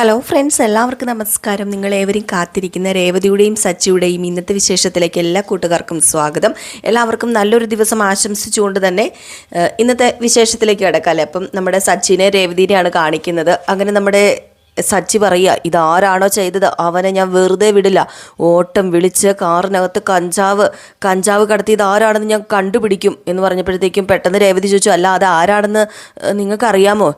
Hello friends എല്ലാവർക്കും നമസ്കാരം. നിങ്ങൾ ഏവരും കാത്തിരിക്കുന്ന രേവതിയുടെയും സച്ചിയുടെയും ഇന്നത്തെ വിശേഷത്തിലേക്ക് എല്ലാ കൂട്ടുകാർക്കും സ്വാഗതം. എല്ലാവർക്കും നല്ലൊരു ദിവസം ആശംസിച്ചുകൊണ്ട് തന്നെ ഇന്നത്തെ വിശേഷത്തിലേക്ക് കിടക്കാം അല്ലേ അപ്പം നമ്മുടെ സച്ചിനെ രേവതിനെയാണ് കാണിക്കുന്നത്. അങ്ങനെ നമ്മുടെ സച്ചി പറയുക ഇതാരാണോ ചെയ്തത്? അവനെ ഞാൻ വെറുതെ വിടില്ല. ഓട്ടം വിളിച്ച് കാറിനകത്ത് കഞ്ചാവ് കഞ്ചാവ് കടത്തി ആരാണെന്ന് ഞാൻ കണ്ടുപിടിക്കും. എന്ന് പറഞ്ഞപ്പോഴത്തേക്കും പെട്ടെന്ന് രേവതി ചോദിച്ചു അല്ല അത് ആരാണെന്ന് നിങ്ങൾക്കറിയാമോ?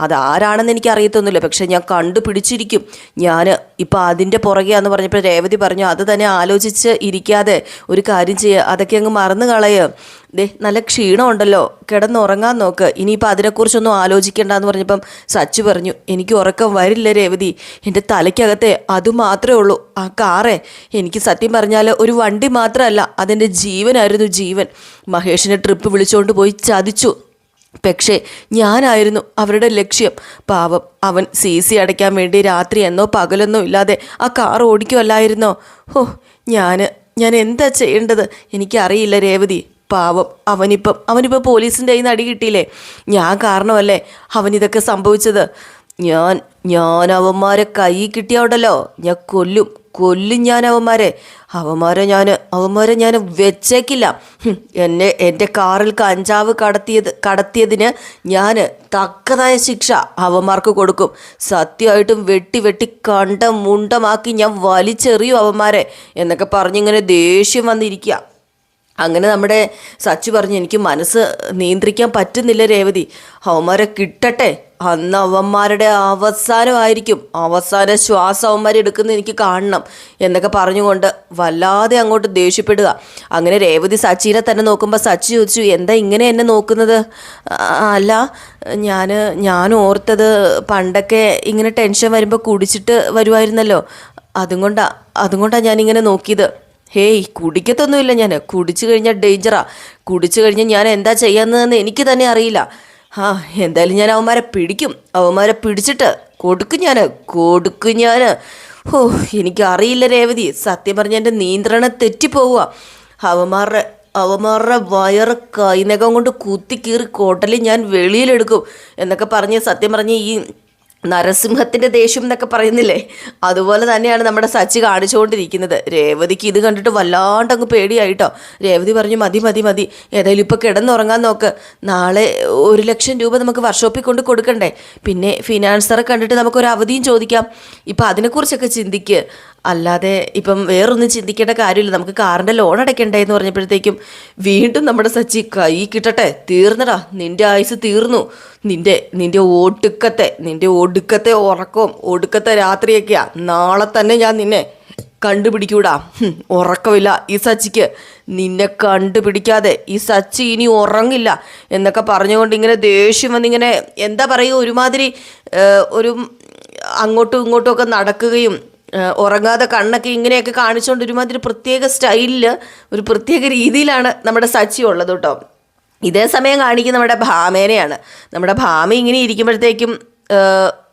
അത് ആരാണെന്ന് എനിക്ക് അറിയത്തൊന്നുമില്ല പക്ഷേ ഞാൻ കണ്ടുപിടിച്ചിരിക്കും. ഞാൻ ഇപ്പം അതിന്റെ പുറകെയാന്ന് പറഞ്ഞപ്പോൾ രേവതി പറഞ്ഞു അത് തന്നെ ആലോചിച്ച് ഇരിക്കാതെ ഒരു കാര്യം ചെയ്യുക അതൊക്കെ അങ്ങ് മറന്നു കളയുക ദേ നല്ല ക്ഷീണമുണ്ടല്ലോ. കിടന്നുറങ്ങാൻ നോക്ക്. ഇനിയിപ്പോൾ അതിനെക്കുറിച്ചൊന്നും ആലോചിക്കേണ്ടെന്ന് പറഞ്ഞപ്പം സച്ചു പറഞ്ഞു എനിക്ക് ഉറക്കം വരില്ല രേവതി. എന്റെ തലയ്ക്കകത്തെ അത് മാത്രമേ ഉള്ളൂ. ആ കാറേ എനിക്ക് സത്യം പറഞ്ഞാൽ ഒരു വണ്ടി മാത്രമല്ല അതെന്റെ ജീവനായിരുന്നു ജീവൻ. മഹേഷിനെ ട്രിപ്പ് വിളിച്ചുകൊണ്ട് പോയി ചതിച്ചു. പക്ഷേ ഞാനായിരുന്നു അവരുടെ ലക്ഷ്യം. പാവം അവൻ സി സി അടയ്ക്കാൻ വേണ്ടി രാത്രി എന്നോ പകലെന്നോ ഇല്ലാതെ ആ കാർ ഓടിക്കുമല്ലായിരുന്നോ ഓ ഞാൻ ഞാൻ എന്താ ചെയ്യേണ്ടത്? എനിക്കറിയില്ല രേവതി. പാവം. അവനിപ്പം അവനിപ്പോൾ പോലീസിന്റെ കയ്യിൽ നിന്ന് അടി കിട്ടിയില്ലേ? ഞാൻ കാരണമല്ലേ അവനിതൊക്കെ സംഭവിച്ചത്? ഞാൻ ഞാൻ അവന്മാരെ കൈ കിട്ടിയോണ്ടല്ലോ ഞാൻ കൊല്ലും കൊല്ലും ഞാൻ അവന്മാരെ. അവന്മാരെ ഞാൻ അവന്മാരെ ഞാൻ വെച്ചേക്കില്ല. എന്നെ എന്റെ കാറിൽ കഞ്ചാവ് കടത്തിയത് കടത്തിയതിന് ഞാൻ തക്കതായ ശിക്ഷ അവന്മാർക്ക് കൊടുക്കും. സത്യമായിട്ടും വെട്ടി വെട്ടി കണ്ട മുണ്ടമാക്കി ഞാൻ വലിച്ചെറിയും അവന്മാരെ എന്നൊക്കെ പറഞ്ഞിങ്ങനെ ദേഷ്യം വന്നിരിക്കുക അങ്ങനെ നമ്മുടെ സച്ചു പറഞ്ഞു എനിക്ക് മനസ്സ് നിയന്ത്രിക്കാൻ പറ്റുന്നില്ല രേവതി. അവന്മാരെ കിട്ടട്ടെ. അന്ന് അവന്മാരുടെ അവസാനമായിരിക്കും. അവസാന ശ്വാസം അവന്മാർ എടുക്കുന്ന എനിക്ക് കാണണം എന്നൊക്കെ പറഞ്ഞുകൊണ്ട് വല്ലാതെ അങ്ങോട്ട് ദേഷ്യപ്പെടുക. അങ്ങനെ രേവതി സച്ചിനെ തന്നെ നോക്കുമ്പോൾ സച്ചി ചോദിച്ചു എന്താ ഇങ്ങനെ എന്നെ നോക്കുന്നത്? അല്ല ഞാൻ ഞാൻ ഓർത്തത് പണ്ടൊക്കെ ഇങ്ങനെ ടെൻഷൻ വരുമ്പോൾ കുടിച്ചിട്ട് വരുമായിരുന്നല്ലോ അതും അതുകൊണ്ടാണ് അതും കൊണ്ടാണ് ഞാനിങ്ങനെ നോക്കിയത്. ഹേയ് കുടിക്കത്തൊന്നുമില്ല ഞാൻ കുടിച്ചു കഴിഞ്ഞാൽ ഡേഞ്ചറാ കുടിച്ചു കഴിഞ്ഞാൽ ഞാൻ എന്താ ചെയ്യാന്നതെന്ന് എനിക്ക് തന്നെ അറിയില്ല. ആ എന്തായാലും ഞാൻ അവന്മാരെ പിടിക്കും. അവന്മാരെ പിടിച്ചിട്ട് കൊടുക്കും ഞാൻ കൊടുക്കും ഞാൻ ഓ എനിക്കറിയില്ല രേവതി. സത്യം പറഞ്ഞ എന്റെ നിയന്ത്രണം തെറ്റിപ്പോവുക. അവന്മാരുടെ അവന്മാരുടെ വയറ് കൈനകം കൊണ്ട് കുത്തി കീറി കോട്ടലിൽ ഞാൻ വെളിയിലെടുക്കും. എന്നൊക്കെ പറഞ്ഞ് സത്യം പറഞ്ഞ് ഈ നരസിംഹത്തിന്റെ ദേഷ്യം എന്നൊക്കെ പറയുന്നില്ലേ? അതുപോലെ തന്നെയാണ് നമ്മുടെ സച്ചി കാണിച്ചുകൊണ്ടിരിക്കുന്നത്. രേവതിക്ക് ഇത് കണ്ടിട്ട് വല്ലാണ്ട് അങ്ങ് പേടിയായിട്ടോ. രേവതി പറഞ്ഞു മതി മതി മതി. ഏതായാലും ഇപ്പോൾ കിടന്നുറങ്ങാൻ നോക്ക്. നാളെ ഒരു ലക്ഷം രൂപ നമുക്ക് വർക്ക്ഷോപ്പിൽ കൊണ്ട് കൊടുക്കണ്ടേ? പിന്നെ ഫിനാൻസറെ കണ്ടിട്ട് നമുക്കൊരു അവധിയും ചോദിക്കാം. ഇപ്പം അതിനെക്കുറിച്ചൊക്കെ ചിന്തിക്ക്. അല്ലാതെ ഇപ്പം വേറൊന്നും ചിന്തിക്കേണ്ട കാര്യമില്ല. നമുക്ക് കാറിന്റെ ലോൺ അടയ്ക്കണ്ടേ എന്ന് പറഞ്ഞപ്പോഴത്തേക്കും വീണ്ടും നമ്മുടെ സച്ചി കൈ കിട്ടട്ടെ തീർന്നടാ. നിന്റെ ആയുസ് തീർന്നു. നിന്റെ നിന്റെ ഒടുക്കത്തെ നിന്റെ ഒടുക്കത്തെ ഉറക്കവും ഒടുക്കത്തെ രാത്രിയൊക്കെയാ. നാളെ തന്നെ ഞാൻ നിന്നെ കണ്ടുപിടിക്കൂടാ. ഉറക്കമില്ല ഈ സച്ചിക്ക്. നിന്നെ കണ്ടുപിടിക്കാതെ ഈ സച്ചി ഇനി ഉറങ്ങില്ല എന്നൊക്കെ പറഞ്ഞുകൊണ്ട് ഇങ്ങനെ ദേഷ്യം വന്നിങ്ങനെ എന്താ പറയുക ഒരുമാതിരി ഒരു അങ്ങോട്ടും ഇങ്ങോട്ടും ഒക്കെ നടക്കുകയും ഉറങ്ങാതെ കണ്ണൊക്കെ ഇങ്ങനെയൊക്കെ കാണിച്ചുകൊണ്ട് ഒരുമാതിരി പ്രത്യേക സ്റ്റൈലിൽ ഒരു പ്രത്യേക രീതിയിലാണ് നമ്മുടെ സച്ചി ഉള്ളത് കേട്ടോ. ഇതേ സമയം കാണിക്കുന്ന നമ്മുടെ ഭാമേനെയാണ്. നമ്മുടെ ഭാമ ഇങ്ങനെ ഇരിക്കുമ്പോഴത്തേക്കും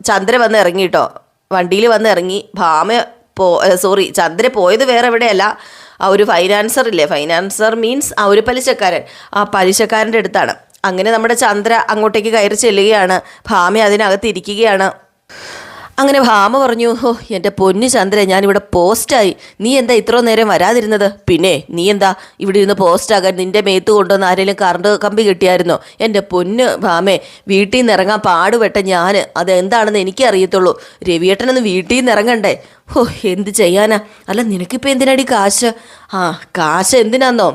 ചന്ദ്ര വന്ന് ഇറങ്ങി കേട്ടോ. വണ്ടിയിൽ വന്ന് ഇറങ്ങി. ഭാമ പോ സോറി ചന്ദ്ര പോയത് വേറെ എവിടെയല്ല ആ ഒരു ഫൈനാൻസർ ഇല്ലേ? ഫൈനാൻസർ മീൻസ് ആ ഒരു പലിശക്കാരൻ. ആ പലിശക്കാരന്റെ അടുത്താണ്. അങ്ങനെ നമ്മുടെ ചന്ദ്ര അങ്ങോട്ടേക്ക് കയറി ചെല്ലുകയാണ്. ഭാമ അതിനകത്ത് ഇരിക്കുകയാണ്. അങ്ങനെ ഭാമ പറഞ്ഞു ഓ എന്റെ പൊന്നു ചന്ദ്രൻ ഞാനിവിടെ പോസ്റ്റായി. നീ എന്താ ഇത്ര നേരം വരാതിരുന്നത്? പിന്നെ നീ എന്താ ഇവിടെ ഇരുന്ന് പോസ്റ്റാകാൻ നിന്റെ മേത്ത് കൊണ്ടുവന്ന് ആരെങ്കിലും കറണ്ട് കമ്പി കിട്ടിയായിരുന്നോ? എന്റെ പൊന്ന് ഭാമേ വീട്ടിൽ നിന്ന് ഇറങ്ങാൻ പാടുപെട്ട ഞാൻ അതെന്താണെന്ന് എനിക്ക് അറിയത്തുള്ളൂ രവിയേട്ടനൊന്ന് വീട്ടിൽ നിന്ന് ഇറങ്ങണ്ടേ? ഓ എന്ത് ചെയ്യാനാ? അല്ല നിനക്കിപ്പോൾ എന്തിനാടി കാശ്? ആ കാശ് എന്തിനാന്നോ.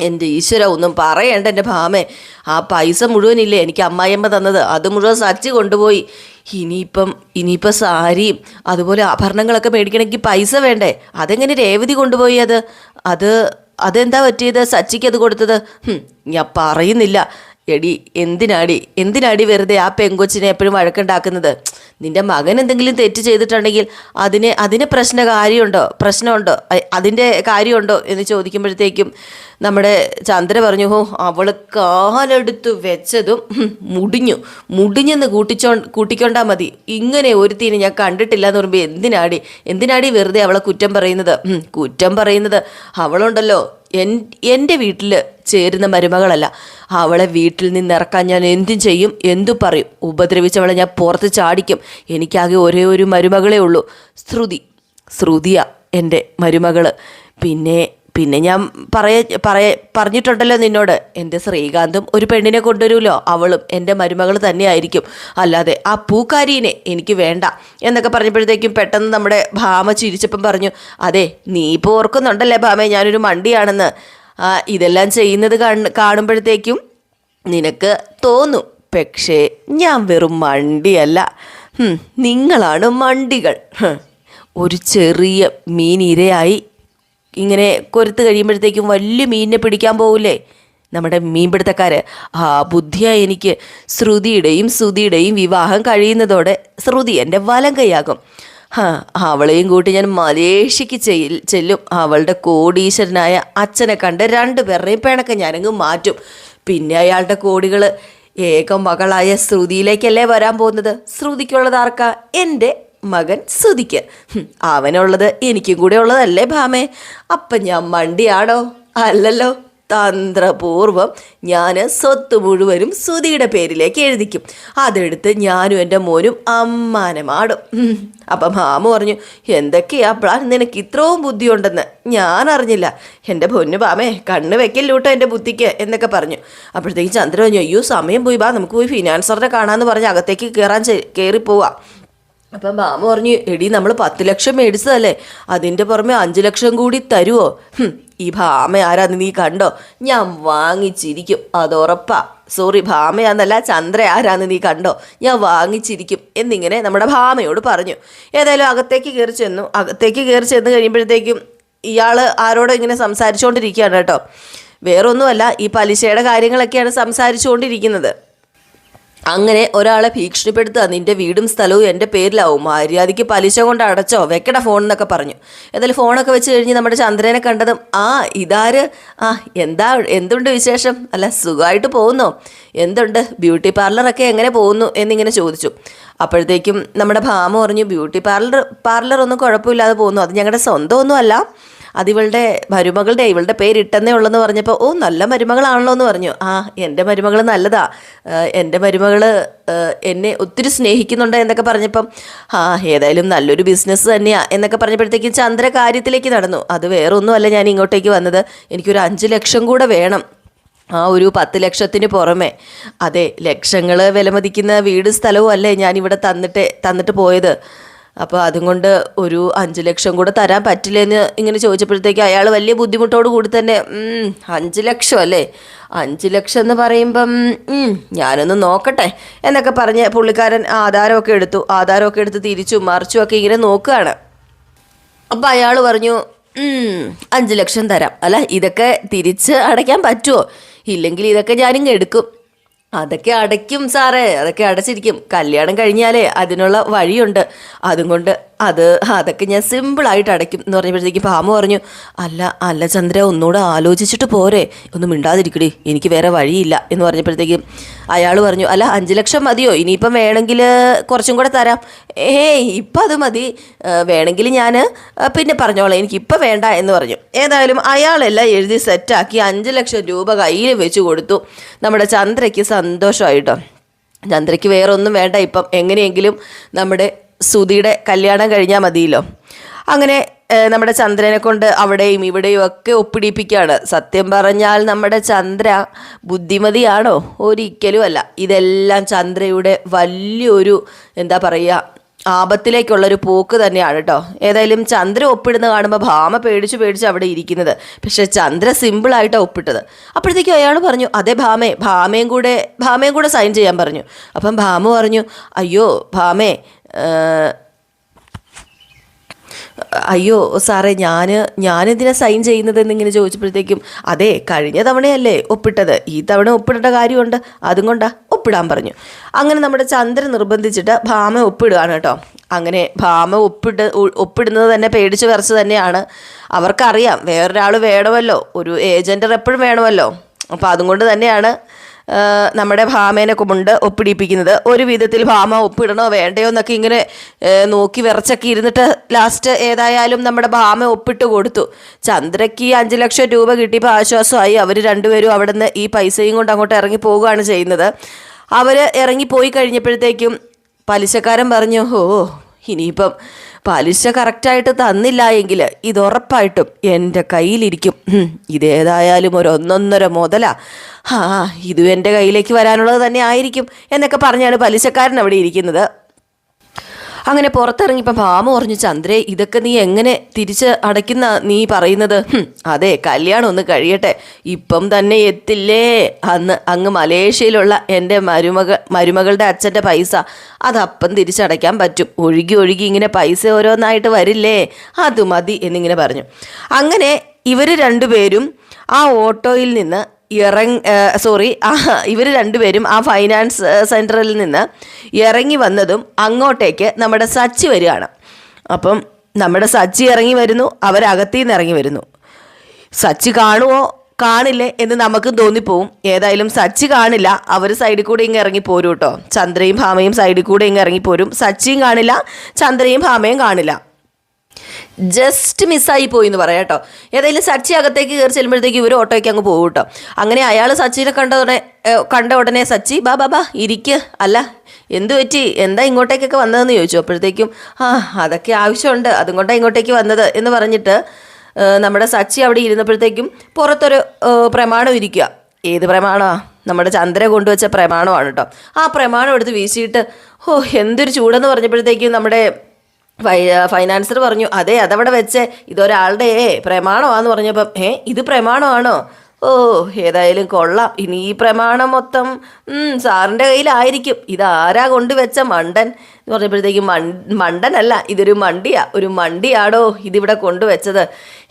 എന്റെ ഈശ്വര ഒന്നും പറയണ്ട എന്റെ ഭാമേ. ആ പൈസ മുഴുവനില്ലേ എനിക്ക് അമ്മായിയമ്മ തന്നത്? അത് മുഴുവൻ സച്ചി കൊണ്ടുപോയി. ഇനിയിപ്പം ഇനിയിപ്പം സാരിയും അതുപോലെ ആഭരണങ്ങളൊക്കെ മേടിക്കണമെങ്കിൽ പൈസ വേണ്ടേ? അതെങ്ങനെ രേവതി കൊണ്ടുപോയി അത്? അത് അതെന്താ പറ്റിയത്? സച്ചിക്ക് അത് കൊടുത്തത്? ഞാൻ പറയുന്നില്ല. എടി എന്തിനാടി എന്തിനാടി വെറുതെ ആ പെങ്കൊച്ചിനെ എപ്പോഴും വഴക്കുണ്ടാക്കുന്നത്? നിന്റെ മകൻ എന്തെങ്കിലും തെറ്റ് ചെയ്തിട്ടുണ്ടെങ്കിൽ അതിന് അതിന് പ്രശ്ന കാര്യമുണ്ടോ? പ്രശ്നമുണ്ടോ? അതിന്റെ കാര്യമുണ്ടോ? എന്ന് ചോദിക്കുമ്പോഴത്തേക്കും നമ്മുടെ ചന്ദ്ര പറഞ്ഞു ഹോ അവൾ കാലെടുത്ത് വെച്ചതും മുടിഞ്ഞു. മുടിഞ്ഞെന്ന് കൂട്ടിച്ചോ കൂട്ടിക്കൊണ്ടാൽ മതി. ഇങ്ങനെ ഒരുത്തീനെ ഞാൻ കണ്ടിട്ടില്ല എന്ന് പറയുമ്പോൾ എന്തിനാടി? എന്തിനാടി വെറുതെ അവളെ കുറ്റം പറയുന്നത്? കുറ്റം പറയുന്നത് അവളുണ്ടല്ലോ. എൻ എന്റെ വീട്ടിൽ ചേരുന്ന മരുമകളല്ല. അവളെ വീട്ടിൽ നിന്ന് ഇറക്കാൻ ഞാൻ എന്തും ചെയ്യും എന്തു പറയും. ഉപദ്രവിച്ചവളെ ഞാൻ പുറത്ത് ചാടിക്കും. എനിക്കാകെ ഒരേ ഒരു മരുമകളേ ഉള്ളൂ. ശ്രുതി ശ്രുതിയ എന്റെ മരുമകൾ പിന്നെ പിന്നെ ഞാൻ പറയ പറയ പറഞ്ഞിട്ടുണ്ടല്ലോ നിന്നോട്. എന്റെ ശ്രീകാന്തും ഒരു പെണ്ണിനെ കൊണ്ടുവരുമല്ലോ അവളും എന്റെ മരുമകൾ തന്നെയായിരിക്കും. അല്ലാതെ ആ പൂക്കാരീനെ എനിക്ക് വേണ്ട എന്നൊക്കെ പറഞ്ഞപ്പോഴത്തേക്കും പെട്ടെന്ന് നമ്മുടെ ഭാമ ചിരിച്ചപ്പം പറഞ്ഞു അതെ നീ ഇപ്പോൾ ഓർക്കുന്നുണ്ടല്ലേ ഭാമ ഞാനൊരു മണ്ടിയാണെന്ന്. ഇതെല്ലാം ചെയ്യുന്നത് കാണ- കാണുമ്പോഴത്തേക്കും നിനക്ക് തോന്നും പക്ഷേ ഞാൻ വെറും മണ്ടിയല്ല. നിങ്ങളാണ് മണ്ടികൾ. ഒരു ചെറിയ മീൻ ഇരയായി. ഇങ്ങനെ കൊരുത്ത് കഴിയുമ്പോഴത്തേക്കും വലിയ മീനിനെ പിടിക്കാൻ പോവില്ലേ നമ്മുടെ മീൻപിടുത്തക്കാര് ആ ബുദ്ധിയായി എനിക്ക് ശ്രുതിയുടെയും ശ്രുതിയുടെയും വിവാഹം കഴിയുന്നതോടെ ശ്രുതി എന്റെ വലം കൈയാകും അവളെയും കൂട്ടി ഞാൻ മലേഷ്യക്ക് ചെല്ലും. അവളുടെ കോടീശ്വരനായ അച്ഛനെ കണ്ട് രണ്ടുപേരുടെയും പിണക്കം ഞാനങ്ങ് മാറ്റും. പിന്നെ അയാളുടെ കോടികൾ ഏക മകളായ ശ്രുതിയിലേക്കല്ലേ വരാൻ പോകുന്നത്? ശ്രുതിക്കുള്ളത് ആർക്കാ? എന്റെ മകൻ ശ്രുതിക്ക്. അവനുള്ളത് എനിക്കും കൂടെ ഉള്ളതല്ലേ ഭാമേ? അപ്പം ഞാൻ മണ്ടിയാണോ? അല്ലല്ലോ. തന്ത്രപൂർവം ഞാൻ സ്വത്ത് മുഴുവനും ശ്രുതിയുടെ പേരിലേക്ക് എഴുതിക്കും. അതെടുത്ത് ഞാനും എന്റെ മോനും അമ്മാനമാടും. അപ്പം മാമ പറഞ്ഞു എന്തൊക്കെയാ പ്ലാൻ? നിനക്ക് ഇത്രയും ബുദ്ധിയുണ്ടെന്ന് ഞാൻ അറിഞ്ഞില്ല. എന്റെ പൊന്നു പാമേ കണ്ണ് വെക്കില്ലൂട്ടോ എന്റെ ബുദ്ധിക്ക് എന്നൊക്കെ പറഞ്ഞു. അപ്പോഴത്തേക്ക് ചന്ദ്രൻ പറഞ്ഞു അയ്യോ സമയം പോയി ബാ നമുക്ക് പോയി ഫിനാൻസറിനെ കാണാമെന്ന് പറഞ്ഞ് അകത്തേക്ക് കയറാൻ കയറിപ്പോവാം പോവാം. അപ്പം മാമ പറഞ്ഞു എടി നമ്മൾ പത്ത് ലക്ഷം മേടിച്ചതല്ലേ? അതിന്റെ പുറമെ അഞ്ച് ലക്ഷം കൂടി തരുമോ ഈ ഭാമ ആരാന്ന് നീ കണ്ടോ? ഞാൻ വാങ്ങിച്ചിരിക്കും. അതുറപ്പാ സോറി ഭാമയാന്നല്ല ചന്ദ്ര ആരാന്ന് നീ കണ്ടോ? ഞാൻ വാങ്ങിച്ചിരിക്കും എന്നിങ്ങനെ നമ്മുടെ ഭാമയോട് പറഞ്ഞു. ഏതായാലും അകത്തേക്ക് കയറി ചെന്നു. അകത്തേക്ക് കയറി ചെന്ന് കഴിയുമ്പോഴത്തേക്കും ഇയാൾ ആരോടോ ഇങ്ങനെ സംസാരിച്ചുകൊണ്ടിരിക്കുകയാണ് കേട്ടോ. വേറൊന്നുമല്ല ഈ പലിശയുടെ കാര്യങ്ങളൊക്കെയാണ് സംസാരിച്ചുകൊണ്ടിരിക്കുന്നത് അങ്ങനെ ഒരാളെ ഭീഷണിപ്പെടുത്തുക. നിന്റെ വീടും സ്ഥലവും എന്റെ പേരിലാവും. മര്യാദയ്ക്ക് പലിശ കൊണ്ട് അടച്ചോ? വെക്കട ഫോൺ എന്നൊക്കെ പറഞ്ഞു. എന്നാലും ഫോണൊക്കെ വെച്ച് കഴിഞ്ഞ് നമ്മുടെ ചന്ദ്രനെ കണ്ടതും ആ ഇതാര്? ആ എന്താ എന്തുണ്ട് വിശേഷം? അല്ല സുഖമായിട്ട് പോകുന്നോ? എന്തുണ്ട്? ബ്യൂട്ടി പാർലറൊക്കെ എങ്ങനെ പോകുന്നു? എന്നിങ്ങനെ ചോദിച്ചു. അപ്പോഴത്തേക്കും നമ്മുടെ ഭാമ പറഞ്ഞു ബ്യൂട്ടി പാർലർ പാർലർ ഒന്നും കുഴപ്പമില്ലാതെ പോകുന്നു. അത് ഞങ്ങളുടെ സ്വന്തമൊന്നും അല്ല. അതിവളുടെ മരുമകളുടെ ഇവളുടെ പേരിട്ടെന്നേ ഉള്ളെന്ന് പറഞ്ഞപ്പോൾ ഓ നല്ല മരുമകളാണല്ലോ എന്ന് പറഞ്ഞു. ആ എന്റെ മരുമകൾ നല്ലതാ. എന്റെ മരുമകൾ എന്നെ ഒത്തിരി സ്നേഹിക്കുന്നുണ്ട് എന്നൊക്കെ പറഞ്ഞപ്പം ആ ഏതായാലും നല്ലൊരു ബിസിനസ് തന്നെയാ എന്നൊക്കെ പറഞ്ഞപ്പോഴത്തേക്കും ചന്ദ്ര കാര്യത്തിലേക്ക് നടന്നു. അത് വേറൊന്നുമല്ല ഞാൻ ഇങ്ങോട്ടേക്ക് വന്നത്. എനിക്കൊരു അഞ്ച് ലക്ഷം കൂടെ വേണം. ആ ഒരു പത്ത് ലക്ഷത്തിന് പുറമെ. അതെ ലക്ഷങ്ങൾ വിലമതിക്കുന്ന വീട് സ്ഥലവും അല്ലേ ഞാനിവിടെ തന്നിട്ട് തന്നിട്ട് പോയത്? അപ്പോൾ അതും കൊണ്ട് ഒരു അഞ്ച് ലക്ഷം കൂടെ തരാൻ പറ്റില്ലെന്ന് ഇങ്ങനെ ചോദിച്ചപ്പോഴത്തേക്ക് അയാൾ വലിയ ബുദ്ധിമുട്ടോട് കൂടി തന്നെ "ഉം, അഞ്ച് ലക്ഷം അല്ലേ? അഞ്ച് ലക്ഷം എന്ന് പറയുമ്പം ഞാനൊന്ന് നോക്കട്ടെ എന്നൊക്കെ പറഞ്ഞ് പുള്ളിക്കാരൻ ആധാരമൊക്കെ എടുത്തു. ആധാരമൊക്കെ എടുത്ത് തിരിച്ചു മറിച്ചും ഒക്കെ ഇങ്ങനെ നോക്കുകയാണ്. അപ്പം അയാൾ പറഞ്ഞു "ഉം, അഞ്ച് ലക്ഷം തരാം. അല്ല ഇതൊക്കെ തിരിച്ച് അടയ്ക്കാൻ പറ്റുമോ ഇല്ലെങ്കിൽ ഇതൊക്കെ ഞാനിങ്ങ് എടുക്കും. അതൊക്കെ അടയ്ക്കും സാറേ അതൊക്കെ അടച്ചിരിക്കും. കല്യാണം കഴിഞ്ഞാലേ അതിനുള്ള വഴിയുണ്ട്. അതും കൊണ്ട് അത് അതൊക്കെ ഞാൻ സിമ്പിളായിട്ട് അടയ്ക്കും എന്ന് പറഞ്ഞപ്പോഴത്തേക്കും പാമ്പ് പറഞ്ഞു അല്ല അല്ല ചന്ദ്ര ഒന്നുകൂടെ ആലോചിച്ചിട്ട് പോരെ. ഒന്നും മിണ്ടാതിരിക്കടി. എനിക്ക് വേറെ വഴിയില്ല. എന്ന് പറഞ്ഞപ്പോഴത്തേക്കും അയാൾ പറഞ്ഞു അല്ല അഞ്ച് ലക്ഷം മതിയോ? ഇനിയിപ്പം വേണമെങ്കിൽ കുറച്ചും കൂടെ തരാം. ഏയ് ഇപ്പം അത് മതി. വേണമെങ്കിൽ ഞാൻ പിന്നെ പറഞ്ഞോളാം. എനിക്കിപ്പം വേണ്ട എന്ന് പറഞ്ഞു. ഏതായാലും അയാളെല്ലാം എഴുതി സെറ്റാക്കി അഞ്ച് ലക്ഷം രൂപ കയ്യിൽ വെച്ച് കൊടുത്തു. നമ്മുടെ ചന്ദ്രയ്ക്ക് സന്തോഷമായിട്ടോ? ചന്ദ്രയ്ക്ക് വേറെ ഒന്നും വേണ്ട. ഇപ്പം എങ്ങനെയെങ്കിലും നമ്മുടെ സുധിയുടെ കല്യാണം കഴിഞ്ഞാൽ മതിയല്ലോ. അങ്ങനെ നമ്മുടെ ചന്ദ്രനെ കൊണ്ട് അവിടെയും ഇവിടെയും ഒക്കെ ഒപ്പിടിപ്പിക്കുകയാണ്. സത്യം പറഞ്ഞാൽ നമ്മുടെ ചന്ദ്ര ബുദ്ധിമതിയാണോ? ഒരിക്കലും അല്ല ഇതെല്ലാം ചന്ദ്രയുടെ വലിയൊരു എന്താ പറയുക ആപത്തിലേക്കുള്ളൊരു പോക്ക് തന്നെയാണ് കേട്ടോ. ഏതായാലും ചന്ദ്ര ഒപ്പിടുന്ന കാണുമ്പോൾ ഭാമ പേടിച്ച് പേടിച്ച് അവിടെ ഇരിക്കുന്നത്. പക്ഷേ ചന്ദ്ര സിമ്പിളായിട്ടാണ് ഒപ്പിട്ടത്. അപ്പോഴത്തേക്കും അയാൾ പറഞ്ഞു അതെ ഭാമേ ഭാമയും കൂടെ ഭാമയും കൂടെ സൈൻ ചെയ്യാൻ പറഞ്ഞു. അപ്പം ഭാമ പറഞ്ഞു അയ്യോ ഭാമേ അയ്യോ സാറേ ഞാൻ ഞാനെന്തിനാ സൈൻ ചെയ്യുന്നതെന്ന് ഇങ്ങനെ ചോദിച്ചപ്പോഴത്തേക്കും അതെ കഴിഞ്ഞ തവണയല്ലേ ഒപ്പിട്ടത്. ഈ തവണ ഒപ്പിടേണ്ട കാര്യമുണ്ട്. അതും കൊണ്ടാ ഒപ്പിടാൻ പറഞ്ഞു. അങ്ങനെ നമ്മുടെ ചന്ദ്രൻ നിർബന്ധിച്ചിട്ട് ഭാമ ഒപ്പിടുകയാണ് കേട്ടോ. അങ്ങനെ ഭാമ ഒപ്പിട്ട് ഒപ്പിടുന്നത് തന്നെ പേടിച്ച് വരച്ച് തന്നെയാണ്. അവർക്കറിയാം വേറൊരാൾ വേണമല്ലോ. ഒരു ഏജന്റർ എപ്പോഴും വേണമല്ലോ. അപ്പോൾ അതുകൊണ്ട് തന്നെയാണ് നമ്മുടെ ഭാമേനെ കൊണ്ട് ഒപ്പിടിപ്പിക്കുന്നത്. ഒരു വിധത്തിൽ ഭാമ ഒപ്പിടണോ വേണ്ടയോ എന്നൊക്കെ ഇങ്ങനെ നോക്കി വിറച്ചൊക്കെ ഇരുന്നിട്ട് ലാസ്റ്റ് ഏതായാലും നമ്മുടെ ഭാമ ഒപ്പിട്ട് കൊടുത്തു. ചന്ദ്രയ്ക്ക് അഞ്ച് ലക്ഷം രൂപ കിട്ടിയപ്പോൾ ആശ്വാസമായി. അവർ രണ്ടുപേരും അവിടെ നിന്ന് ഈ പൈസയും കൊണ്ട് അങ്ങോട്ട് ഇറങ്ങി പോവുകയാണ് ചെയ്യുന്നത്. അവർ ഇറങ്ങിപ്പോയി കഴിഞ്ഞപ്പോഴത്തേക്കും പലിശക്കാരൻ പറഞ്ഞു ഓ ഇനിയിപ്പം പലിശ കറക്റ്റായിട്ട് തന്നില്ല എങ്കിൽ ഇതുറപ്പായിട്ടും എന്റെ കയ്യിലിരിക്കും. ഇതേതായാലും ഒരു ഒന്നൊന്നര മുതലാ. ആ ഇതും എന്റെ കയ്യിലേക്ക് വരാനുള്ളത് തന്നെ ആയിരിക്കും എന്നൊക്കെ പറഞ്ഞാണ് പലിശക്കാരൻ അവിടെ ഇരിക്കുന്നത്. അങ്ങനെ പുറത്തിറങ്ങിയപ്പോൾ ഭാമ പറഞ്ഞു ചന്ദ്രേ ഇതൊക്കെ നീ എങ്ങനെ തിരിച്ച് അടയ്ക്കുന്ന നീ പറയുന്നത്? അതെ കല്യാണം ഒന്ന് കഴിയട്ടെ. ഇപ്പം തന്നെ എത്തില്ലേ? അന്ന് അങ്ങ് മലേഷ്യയിലുള്ള എന്റെ മരുമകൾ മരുമകളുടെ അച്ഛന്റെ പൈസ അതപ്പം തിരിച്ചടയ്ക്കാൻ പറ്റും. ഒഴുകി ഒഴുകി ഇങ്ങനെ പൈസ ഓരോന്നായിട്ട് വരില്ലേ? അത് മതി എന്നിങ്ങനെ പറഞ്ഞു. അങ്ങനെ ഇവർ രണ്ടുപേരും ആ ഓട്ടോയിൽ നിന്ന് ഇറങ്ങി സോറി ഇവർ രണ്ടുപേരും ആ ഫൈനാൻസ് സെന്ററിൽ നിന്ന് ഇറങ്ങി വന്നതും അങ്ങോട്ടേക്ക് നമ്മുടെ സച്ചി വരികയാണ്. അപ്പം നമ്മുടെ സച്ചി ഇറങ്ങി വരുന്നു അവരകത്തു നിന്ന് ഇറങ്ങി വരുന്നു. സച്ചി കാണുമോ കാണില്ലേ എന്ന് നമുക്കും തോന്നിപ്പോവും. ഏതായാലും സച്ചി കാണില്ല അവർ സൈഡിൽ കൂടെ ഇങ്ങ് ഇറങ്ങി പോരും കേട്ടോ ചന്ദ്രയും ഭാമയും സൈഡിൽ കൂടെ ഇങ്ങ് ഇറങ്ങിപ്പോരും സച്ചിയും കാണില്ല ചന്ദ്രയും ഭാമയും കാണില്ല. ജസ്റ്റ് മിസ്സായി പോയി എന്ന് പറയാം കേട്ടോ. ഏതായാലും സച്ചി അകത്തേക്ക് കയറി ചെല്ലുമ്പോഴത്തേക്ക് ഇവർ ഓട്ടോയ്ക്ക് അങ്ങ് പോകും കേട്ടോ. അങ്ങനെ അയാൾ സച്ചിനെ കണ്ട ഉടനെ കണ്ട ഉടനെ സച്ചി ബാ ബാ ബാ ഇരിക്ക്. അല്ല എന്ത് പറ്റി? എന്താ ഇങ്ങോട്ടേക്കൊക്കെ വന്നതെന്ന് ചോദിച്ചു. അപ്പോഴത്തേക്കും ആ അതൊക്കെ ആവശ്യമുണ്ട്. അതുകൊണ്ടാണ് ഇങ്ങോട്ടേക്ക് വന്നത്. എന്ന് പറഞ്ഞിട്ട് നമ്മുടെ സച്ചി അവിടെ ഇരുന്നപ്പോഴത്തേക്കും പുറത്തൊരു പ്രമാണം ഇരിക്കുക ഏത് പ്രമാണമാ നമ്മുടെ ചന്ദ്ര കൊണ്ടുവച്ച പ്രമാണമാണ് കേട്ടോ. ആ പ്രമാണം എടുത്ത് വീശിയിട്ട് ഓ എന്തൊരു ചൂടെന്ന് പറഞ്ഞപ്പോഴത്തേക്കും നമ്മുടെ ഫൈനാൻസർ പറഞ്ഞു അതെ അതവിടെ വെച്ച് ഇതൊരാളുടെ പ്രമാണമാന്ന് പറഞ്ഞപ്പം ഏ ഇത് പ്രമാണമാണോ? ഓ ഏതായാലും കൊള്ളാം ഇനി ഈ പ്രമാണം മൊത്തം സാറിന്റെ കയ്യിലായിരിക്കും ഇതാരാ കൊണ്ടുവെച്ച മണ്ടൻ? എന്ന് പറഞ്ഞപ്പോഴത്തേക്കും മണ്ടനല്ല ഇതൊരു മണ്ടിയാ ഒരു മണ്ടിയാടോ ഇതിവിടെ കൊണ്ടുവച്ചത്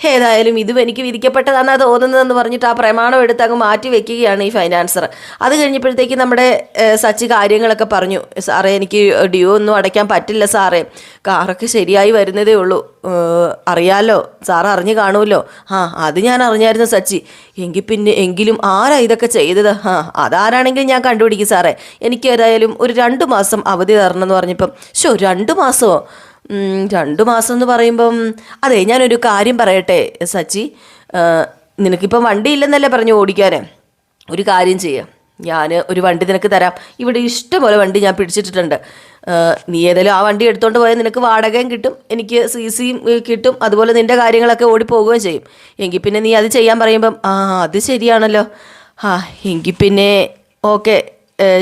ഏതായാലും ഇതും എനിക്ക് വിധിക്കപ്പെട്ടതാണെന്നാ തോന്നുന്നതെന്ന് പറഞ്ഞിട്ട് ആ പ്രമാണം എടുത്ത് അങ്ങ് മാറ്റി വെക്കുകയാണ് ഈ ഫൈനാൻസർ. അത് കഴിഞ്ഞപ്പോഴത്തേക്ക് നമ്മുടെ സച്ചി കാര്യങ്ങളൊക്കെ പറഞ്ഞു. സാറേ എനിക്ക് ഡ്യൂ ഒന്നും അടയ്ക്കാൻ പറ്റില്ല സാറേ. കാറൊക്കെ ശരിയായി വരുന്നതേ ഉള്ളൂ. അറിയാലോ. സാർ അറിഞ്ഞു കാണുമല്ലോ. ആ അത് ഞാൻ അറിഞ്ഞായിരുന്നു സച്ചി. എങ്കിൽ പിന്നെ എങ്കിലും ആരാ ഇതൊക്കെ ചെയ്തത്? ആ അതാരാണെങ്കിലും ഞാൻ കണ്ടുപിടിക്കും സാറേ. എനിക്ക് ഏതായാലും ഒരു രണ്ട് മാസം അവധി തരണം എന്ന് പറഞ്ഞപ്പം ഷോ രണ്ട് മാസമോ? രണ്ട് മാസം എന്ന് പറയുമ്പം അതെ ഞാനൊരു കാര്യം പറയട്ടെ സച്ചി. നിനക്കിപ്പം വണ്ടി ഇല്ലെന്നല്ലേ പറഞ്ഞു ഓടിക്കാൻ ഒരു കാര്യം ചെയ്യാം. ഞാൻ ഒരു വണ്ടി നിനക്ക് തരാം. ഇവിടെ ഇഷ്ടംപോലെ വണ്ടി ഞാൻ പിടിച്ചിട്ടിട്ടുണ്ട്. നീ ഏതായാലും ആ വണ്ടി എടുത്തോണ്ട് പോയാൽ നിനക്ക് വാടകയും കിട്ടും. എനിക്ക് സി സിയും കിട്ടും. അതുപോലെ നിന്റെ കാര്യങ്ങളൊക്കെ ഓടിപ്പോവുകയും ചെയ്യും. എങ്കിൽ പിന്നെ നീ അത് ചെയ്യാൻ പറയുമ്പം ആ അത് ശരിയാണല്ലോ. ആ എങ്കിൽ പിന്നെ ഓക്കെ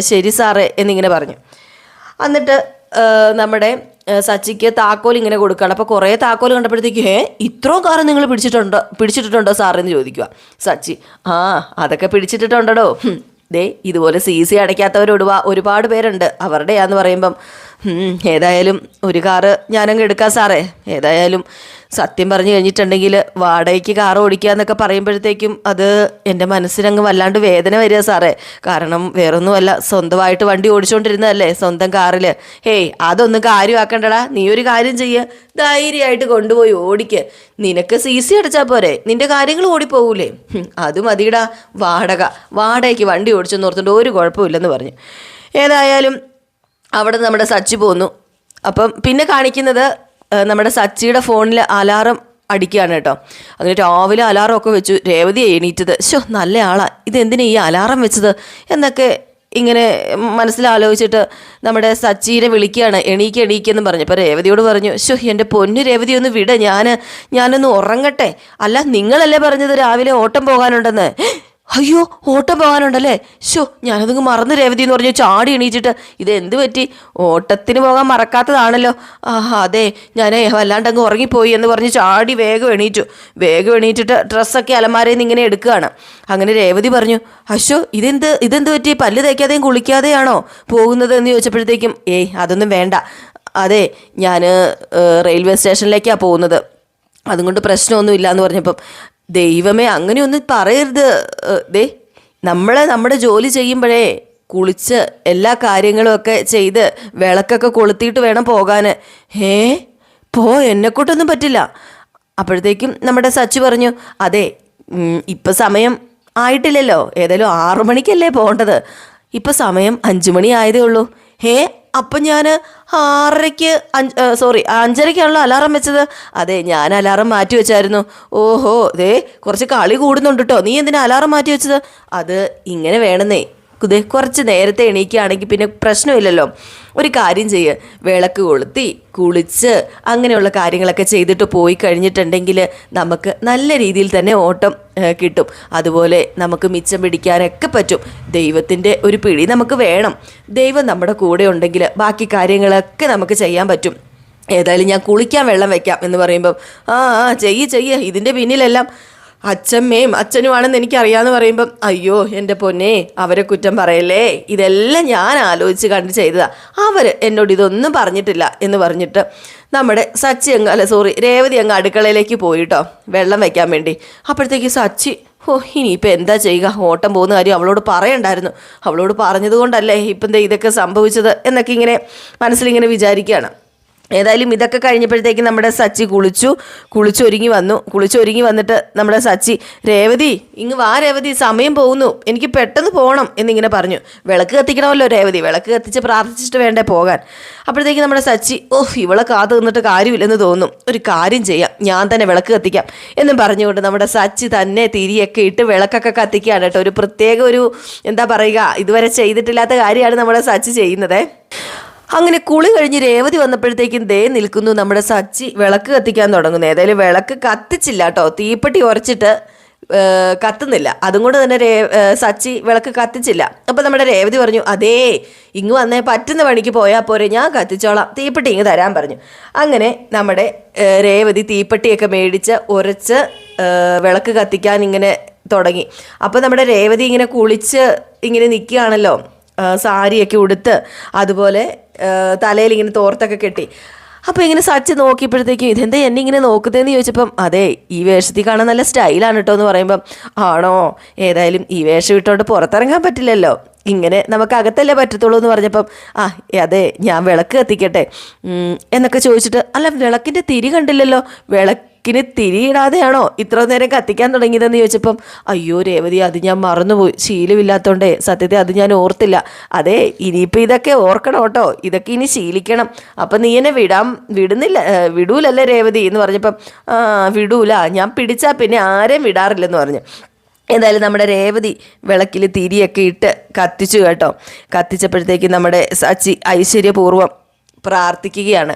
ശരി സാറേ എന്നിങ്ങനെ പറഞ്ഞു. എന്നിട്ട് നമ്മുടെ സച്ചിക്ക് താക്കോൽ ഇങ്ങനെ കൊടുക്കുകയാണ്. അപ്പോൾ കുറേ താക്കോൽ കണ്ടപ്പോഴത്തേക്ക് ഏ ഇത്രയും കാറ് നിങ്ങൾ പിടിച്ചിട്ടുണ്ടോ? പിടിച്ചിട്ടുണ്ടോ സാറെന്ന് ചോദിക്കുക. സച്ചി ആ അതൊക്കെ പിടിച്ചിട്ടുണ്ടോ ഹും, ദേ ഇതുപോലെ സി സി അടയ്ക്കാത്തവർ ഒരുപാ ഒരുപാട് പേരുണ്ട്. അവരുടെയാന്ന് പറയുമ്പം ഏതായാലും ഒരു കാറ് ഞാനങ്ങ് എടുക്കാം സാറേ. ഏതായാലും സത്യം പറഞ്ഞു കഴിഞ്ഞിട്ടുണ്ടെങ്കിൽ വാടകയ്ക്ക് കാർ ഓടിക്കുക എന്നൊക്കെ പറയുമ്പോഴത്തേക്കും അത് എന്റെ മനസ്സിനങ്ങ് വല്ലാണ്ട് വേദന വരിക സാറേ. കാരണം വേറൊന്നുമല്ല സ്വന്തമായിട്ട് വണ്ടി ഓടിച്ചുകൊണ്ടിരുന്നതല്ലേ സ്വന്തം കാറിൽ ഹേയ് അതൊന്നും കാര്യമാക്കണ്ടടാ. നീ ഒരു കാര്യം ചെയ്യുക ധൈര്യമായിട്ട് കൊണ്ടുപോയി ഓടിക്ക്. നിനക്ക് സി സി അടച്ചാൽ പോരെ. നിന്റെ കാര്യങ്ങൾ ഓടിപ്പോകൂലേ. അത് മതിയിടാ. വാടക. വാടകയ്ക്ക് വണ്ടി ഓടിച്ചെന്ന് ഓർത്തിട്ട് ഒരു കുഴപ്പമില്ലെന്ന് പറഞ്ഞു. ഏതായാലും അവിടെ നമ്മുടെ സച്ചി പോന്നു. അപ്പം പിന്നെ കാണിക്കുന്നത് നമ്മുടെ സച്ചിയുടെ ഫോണിൽ അലാറം അടിക്കുകയാണ് കേട്ടോ. അങ്ങനെ രാവിലെ അലാറം ഒക്കെ വെച്ചു. രേവതി എണീറ്റത്. ശോ നല്ല ആളാ. ഇതെന്തിനാ ഈ അലാറം വെച്ചത്? എന്നൊക്കെ ഇങ്ങനെ മനസ്സിലാലോചിച്ചിട്ട് നമ്മുടെ സച്ചീനെ വിളിക്കുകയാണ്. എണീക്ക് എണീക്കെന്ന് പറഞ്ഞു. അപ്പോൾ രേവതിയോട് പറഞ്ഞു ശോ എന്റെ പൊന്നു രേവതി ഒന്ന് വിട. ഞാൻ ഞാനൊന്ന് ഉറങ്ങട്ടെ. അല്ല നിങ്ങളല്ലേ പറഞ്ഞത് രാവിലെ ഓട്ടം പോകാനുണ്ടെന്ന്? അയ്യോ ഓട്ടം പോകാനുണ്ടല്ലേ? ഷോ ഞാനതങ്ങ് മറന്ന് രേവതി എന്ന് പറഞ്ഞു ചാടി എണീച്ചിട്ട്. ഇത് എന്ത് പറ്റി? ഓട്ടത്തിന് പോകാൻ മറക്കാത്തതാണല്ലോ. ആ അതെ ഞാൻ വല്ലാണ്ട് അങ്ങ് ഉറങ്ങിപ്പോയി എന്ന് പറഞ്ഞ് ചാടി വേഗം എണീറ്റു. വേഗം എണീറ്റിട്ട് ഡ്രസ്സൊക്കെ അലമാരയിൽ നിന്ന് ഇങ്ങനെ എടുക്കുകയാണ്. അങ്ങനെ രേവതി പറഞ്ഞു അശോ ഇതെന്ത് ഇതെന്ത് പറ്റി? പല്ല് തേക്കാതെയും കുളിക്കാതെയാണോ പോകുന്നത്? എന്ന് ചോദിച്ചപ്പോഴത്തേക്കും ഏയ് അതൊന്നും വേണ്ട. അതെ ഞാൻ റെയിൽവേ സ്റ്റേഷനിലേക്കാണ് പോകുന്നത്. അതുകൊണ്ട് പ്രശ്നമൊന്നുമില്ല എന്ന് പറഞ്ഞപ്പം ദൈവമേ അങ്ങനെയൊന്നും പറയരുത്. ദേ നമ്മളെ നമ്മുടെ ജോലി ചെയ്യുമ്പോഴേ കുളിച്ച് എല്ലാ കാര്യങ്ങളുമൊക്കെ ചെയ്ത് വിളക്കൊക്കെ കൊളുത്തിയിട്ട് വേണം പോകാൻ ഏ പോ എന്നെക്കൊട്ടൊന്നും പറ്റില്ല. അപ്പോഴത്തേക്കും നമ്മുടെ സച്ചു പറഞ്ഞു അതെ ഇപ്പം സമയം ആയിട്ടില്ലല്ലോ. ഏതായാലും ആറു മണിക്കല്ലേ പോകേണ്ടത്. ഇപ്പം സമയം അഞ്ചു മണി ആയതേ ഉള്ളൂ. ഹേ അപ്പം ഞാൻ ആറരയ്ക്ക് അഞ്ച് സോറി അഞ്ചരയ്ക്കാണല്ലോ അലാറം വെച്ചത്. അതെ ഞാൻ അലാറം മാറ്റി വെച്ചായിരുന്നു. ഓഹോ ദേ കുറച്ച് കളി കൂടുന്നുണ്ട് കേട്ടോ നീ എന്തിനാ അലാറം മാറ്റി വെച്ചത്? അത് ഇങ്ങനെ വേണമെന്നേ കുറച്ച് നേരത്തെ എണീക്കുകയാണെങ്കിൽ പിന്നെ പ്രശ്നമില്ലല്ലോ. ഒരു കാര്യം ചെയ്യുക വിളക്ക് കൊളുത്തി കുളിച്ച് അങ്ങനെയുള്ള കാര്യങ്ങളൊക്കെ ചെയ്തിട്ട് പോയി കഴിഞ്ഞിട്ടുണ്ടെങ്കിൽ നമുക്ക് നല്ല രീതിയിൽ തന്നെ ഓട്ടം കിട്ടും. അതുപോലെ നമുക്ക് മിച്ചം പിടിക്കാനൊക്കെ പറ്റും. ദൈവത്തിന്റെ ഒരു പിടി നമുക്ക് വേണം. ദൈവം നമ്മുടെ കൂടെ ഉണ്ടെങ്കിൽ ബാക്കി കാര്യങ്ങളൊക്കെ നമുക്ക് ചെയ്യാൻ പറ്റും. ഏതായാലും ഞാൻ കുളിക്കാൻ വെള്ളം വെക്കാം എന്ന് പറയുമ്പം ആ ആ ചെയ്യ് ചെയ്യ്. ഇതിന്റെ പിന്നിലെല്ലാം അച്ഛമ്മയും അച്ഛനുമാണെന്ന് എനിക്കറിയാമെന്ന് പറയുമ്പം അയ്യോ എന്റെ പൊന്നെ അവരെ കുറ്റം പറയല്ലേ? ഇതെല്ലാം ഞാൻ ആലോചിച്ച് കണ്ട് ചെയ്തതാ. അവർ എന്നോട് ഇതൊന്നും പറഞ്ഞിട്ടില്ല എന്ന് പറഞ്ഞിട്ട് നമ്മുടെ സച്ചി അങ്ങ് അല്ല സോറി രേവതി അങ്ങ് അടുക്കളയിലേക്ക് പോയിട്ടോ വെള്ളം വയ്ക്കാൻ വേണ്ടി. അപ്പോഴത്തേക്ക് സച്ചി ഓ ഇനിയിപ്പോൾ എന്താ ചെയ്യുക? ഓട്ടം പോകുന്ന കാര്യം അവളോട് പറയണ്ടായിരുന്നു. അവളോട് പറഞ്ഞതുകൊണ്ടല്ലേ ഇപ്പം എന്താ ഇതൊക്കെ സംഭവിച്ചത്? എന്നൊക്കെ ഇങ്ങനെ മനസ്സിലിങ്ങനെ വിചാരിക്കുകയാണ്. ഏതായാലും ഇതൊക്കെ കഴിഞ്ഞപ്പോഴത്തേക്ക് നമ്മുടെ സച്ചി കുളിച്ചു കുളിച്ചൊരുങ്ങി വന്നു. കുളിച്ചൊരുങ്ങി വന്നിട്ട് നമ്മുടെ സച്ചി രേവതി ഇങ്ങ് വാ രേവതി സമയം പോകുന്നു. എനിക്ക് പെട്ടെന്ന് പോകണം എന്നിങ്ങനെ പറഞ്ഞു. വിളക്ക് കത്തിക്കണമല്ലോ രേവതി. വിളക്ക് കത്തിച്ച് പ്രാർത്ഥിച്ചിട്ട് വേണ്ടേ പോകാൻ. അപ്പോഴത്തേക്ക് നമ്മുടെ സച്ചി ഓഹ് ഇവളെ കാത്തു നിന്നിട്ട് കാര്യമില്ലെന്ന് തോന്നും ഒരു കാര്യം ചെയ്യാം. ഞാൻ തന്നെ വിളക്ക് കത്തിക്കാം എന്നും പറഞ്ഞുകൊണ്ട് നമ്മുടെ സച്ചി തന്നെ തിരിയൊക്കെ ഇട്ട് വിളക്കൊക്കെ കത്തിക്കുകയാണ് കേട്ടോ. ഒരു പ്രത്യേക ഒരു എന്താ പറയുക ഇതുവരെ ചെയ്തിട്ടില്ലാത്ത കാര്യമാണ് നമ്മുടെ സച്ചി ചെയ്യുന്നത്. അങ്ങനെ കുളി കഴിഞ്ഞ് രേവതി വന്നപ്പോഴത്തേക്കും ദേ നിൽക്കുന്നു നമ്മുടെ സച്ചി. വിളക്ക് കത്തിക്കാൻ തുടങ്ങുന്നു. ഏതായാലും വിളക്ക് കത്തിച്ചില്ല കേട്ടോ. തീപ്പെട്ടി ഉറച്ചിട്ട് കത്തുന്നില്ല. അതും കൊണ്ട് തന്നെ രേ സച്ചി വിളക്ക് കത്തിച്ചില്ല. അപ്പം നമ്മുടെ രേവതി പറഞ്ഞു അതേ ഇങ്ങ് വന്നേ പറ്റുന്ന പണിക്ക് പോയാൽ പോരെ. ഞാൻ കത്തിച്ചോളാം. തീപ്പെട്ടി ഇങ്ങ് തരാൻ പറഞ്ഞു. അങ്ങനെ നമ്മുടെ രേവതി തീപ്പെട്ടിയൊക്കെ മേടിച്ച് ഉരച്ച് വിളക്ക് കത്തിക്കാൻ ഇങ്ങനെ തുടങ്ങി. അപ്പോൾ നമ്മുടെ രേവതി ഇങ്ങനെ കുളിച്ച് ഇങ്ങനെ നിൽക്കുകയാണല്ലോ. സാരിയൊക്കെ ഉടുത്ത്. അതുപോലെ തലയിൽ ഇങ്ങനെ തോർത്തൊക്കെ കെട്ടി. അപ്പോൾ ഇങ്ങനെ സച്ച് നോക്കിയപ്പോഴത്തേക്കും ഇതെന്താ എന്നെ ഇങ്ങനെ നോക്കുന്നതെന്ന് ചോദിച്ചപ്പം അതെ ഈ വേഷത്തിൽ കാണാൻ നല്ല സ്റ്റൈലാണ് കേട്ടോ എന്ന് പറയുമ്പം ആണോ? ഏതായാലും ഈ വേഷം ഇട്ടുകൊണ്ട് പുറത്തിറങ്ങാൻ പറ്റില്ലല്ലോ. ഇങ്ങനെ നമുക്ക് അകത്തല്ലേ പറ്റത്തുള്ളൂ എന്ന് പറഞ്ഞപ്പം ആ അതെ ഞാൻ വിളക്ക് കത്തിക്കട്ടെ. എന്നൊക്കെ ചോദിച്ചിട്ട് അല്ല വിളക്കിന്റെ തിരി കണ്ടില്ലല്ലോ. വിളക്കിന് തിരിയിടാതെയാണോ ഇത്ര നേരം കത്തിക്കാൻ തുടങ്ങിയതെന്ന് ചോദിച്ചപ്പം അയ്യോ രേവതി അത് ഞാൻ മറന്നുപോയി. ശീലമില്ലാത്തതുകൊണ്ടേ സത്യത്തെ അത് ഞാൻ ഓർത്തില്ല. അതെ ഇനിയിപ്പോൾ ഇതൊക്കെ ഓർക്കണം കേട്ടോ. ഇതൊക്കെ ഇനി ശീലിക്കണം. അപ്പം നീ എന്നെ വിടാം വിടുന്നില്ല വിടൂലല്ലേ രേവതി? എന്ന് പറഞ്ഞപ്പം വിടൂല. ഞാൻ പിടിച്ചാൽ പിന്നെ ആരെയും വിടാറില്ലെന്ന് പറഞ്ഞു. എന്തായാലും നമ്മുടെ രേവതി വിളക്കിൽ തിരിയൊക്കെ ഇട്ട് കത്തിച്ചു കേട്ടോ. കത്തിച്ചപ്പോഴത്തേക്ക് നമ്മുടെ സച്ചി ഐശ്വര്യപൂർവം പ്രാർത്ഥിക്കുകയാണ്.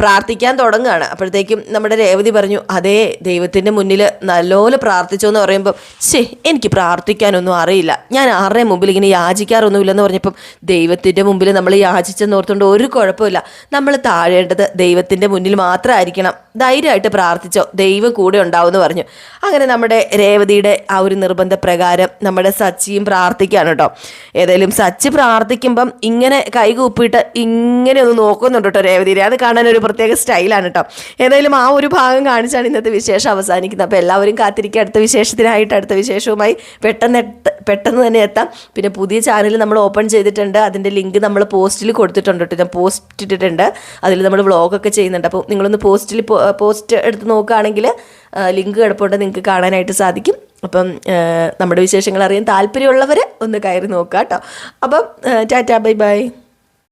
പ്രാർത്ഥിക്കാൻ തുടങ്ങുകയാണ്. അപ്പോഴത്തേക്കും നമ്മുടെ രേവതി പറഞ്ഞു അതേ ദൈവത്തിന്റെ മുന്നിൽ നല്ലപോലെ പ്രാർത്ഥിച്ചു എന്ന് പറയുമ്പം ശേ എനിക്ക് പ്രാർത്ഥിക്കാനൊന്നും അറിയില്ല. ഞാൻ ആരുടെ മുമ്പിൽ ഇങ്ങനെ യാചിക്കാറൊന്നുമില്ലെന്ന് പറഞ്ഞപ്പം ദൈവത്തിന്റെ മുമ്പിൽ നമ്മൾ യാചിച്ചെന്ന് ഓർത്തുകൊണ്ട് ഒരു കുഴപ്പമില്ല. നമ്മൾ താഴേണ്ടത് ദൈവത്തിന്റെ മുന്നിൽ മാത്രമായിരിക്കണം. ധൈര്യമായിട്ട് പ്രാർത്ഥിച്ചോ ദൈവം കൂടെ ഉണ്ടാവും എന്ന് പറഞ്ഞു. അങ്ങനെ നമ്മുടെ രേവതിയുടെ ആ ഒരു നിർബന്ധ പ്രകാരം നമ്മുടെ സച്ചിയും പ്രാർത്ഥിക്കുകയാണ് കേട്ടോ. ഏതായാലും സച്ചി പ്രാർത്ഥിക്കുമ്പം ഇങ്ങനെ കൈകൂപ്പിട്ട് ഇങ്ങനെ ഒന്ന് നോക്കുന്നുണ്ട് കേട്ടോ രേവതിയെ അത് കാണാൻ ഒരു പ്രത്യേക സ്റ്റൈലാണ് കേട്ടോ. ഏതായാലും ആ ഒരു ഭാഗം കാണിച്ചാണ് ഇന്നത്തെ വിശേഷം അവസാനിക്കുന്നത്. അപ്പോൾ എല്ലാവരും കാത്തിരിക്കുക. അടുത്ത വിശേഷത്തിനായിട്ട് അടുത്ത വിശേഷവുമായി പെട്ടെന്ന് പെട്ടെന്ന് തന്നെ എത്താം. പിന്നെ പുതിയ ചാനൽ നമ്മൾ ഓപ്പൺ ചെയ്തിട്ടുണ്ട്. അതിന്റെ ലിങ്ക് നമ്മൾ പോസ്റ്റിൽ കൊടുത്തിട്ടുണ്ട് കേട്ടോ. ഞാൻ പോസ്റ്റ് ഇട്ടിട്ടുണ്ട്. അതിൽ നമ്മൾ വ്ളോഗൊക്കെ ചെയ്യുന്നുണ്ട്. അപ്പോൾ നിങ്ങളൊന്ന് പോസ്റ്റിൽ പോസ്റ്റ് എടുത്ത് നോക്കുകയാണെങ്കിൽ ലിങ്ക് കിടപ്പുണ്ട് നിങ്ങൾക്ക് കാണാനായിട്ട് സാധിക്കും. അപ്പം നമ്മുടെ വിശേഷങ്ങൾ അറിയാൻ താല്പര്യമുള്ളവർ ഒന്ന് കയറി നോക്കുക കേട്ടോ. അപ്പം ടാറ്റാ ബൈ ബൈ.